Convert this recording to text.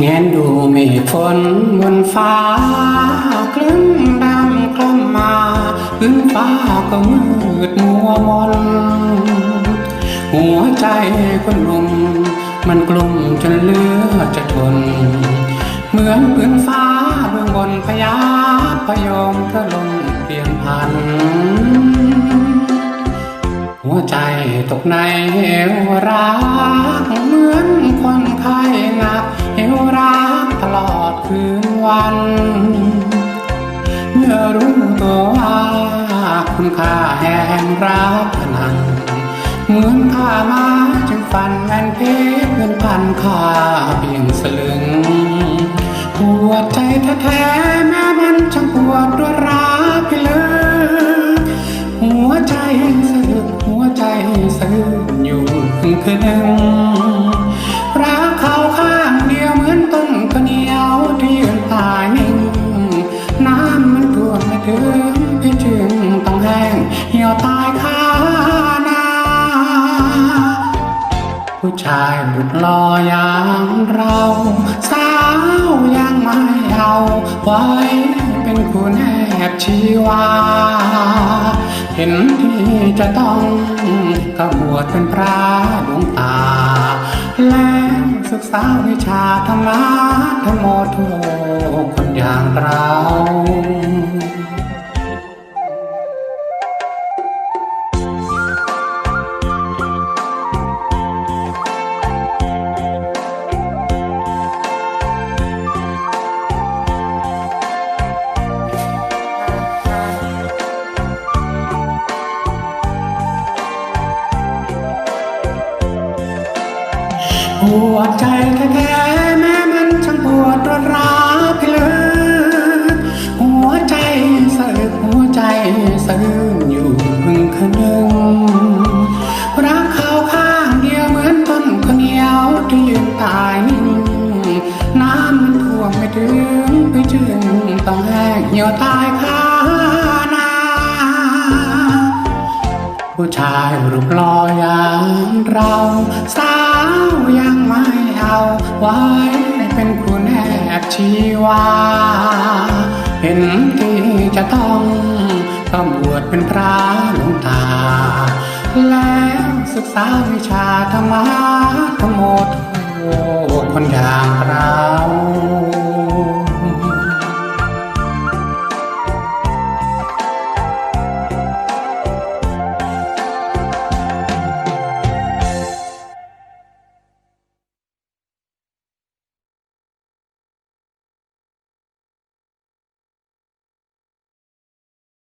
แงนดูเมฆฝนบนฟ้าคลึ้มดำคล้ำมาพื้นฟ้าก็มืดมัวมน หัวใจคนหนุ่มมันกลุ่มจนเลือจะทน เหมือนพื้นฟ้าเบื้องบนพยาพยอมพระลมเปลี่ยนพัน หัวใจตกในเหวรักเหมือนคน วัน เมื่อรู้ตัวว่าคุณค่าแห่งรักนันเหมือนข้ามาจึงฟันแม่นเพชรเงินพันค่าเพียงสลึงปวดใจแท้แม้มันช่างปวดด้วยรักไปเลยหัวใจสะอึกหัวใจสะอึกอยู่คืนหนึ่ ชายหลุดลอยอย่างเรา สาวยังไม่เอาไว้เป็นคุณแอบชีวา เห็นที่จะต้องกบวชเป็นพระหลวงตา แล้วศึกษาวิชาธรรมะธรรมโมโทคนอย่างเรา หัวใจแท้ๆแม้มันช่างปวดรวดร้าวพิลึกหัวใจสะอึกหัวใจสะอื้นอยู่พึงคืนหนึ่งรักเขาข้างเดียวเหมือนต้นข้าวเหนียวที่ยืนตายนิ่งน้ำมันท่วมไม่ถึงไปจึงต้องแห้งเหี่ยวตายคานาผู้ชายรูปหล่ออย่างเราสาาวยังไม่เอาไว้เป็นคุณแอบชีวา เห็นที่จะต้องต้องบวชเป็นพระลวงตา แล้วศึกษาวิชาธรรมะทั้งหมดคนอย่างเรา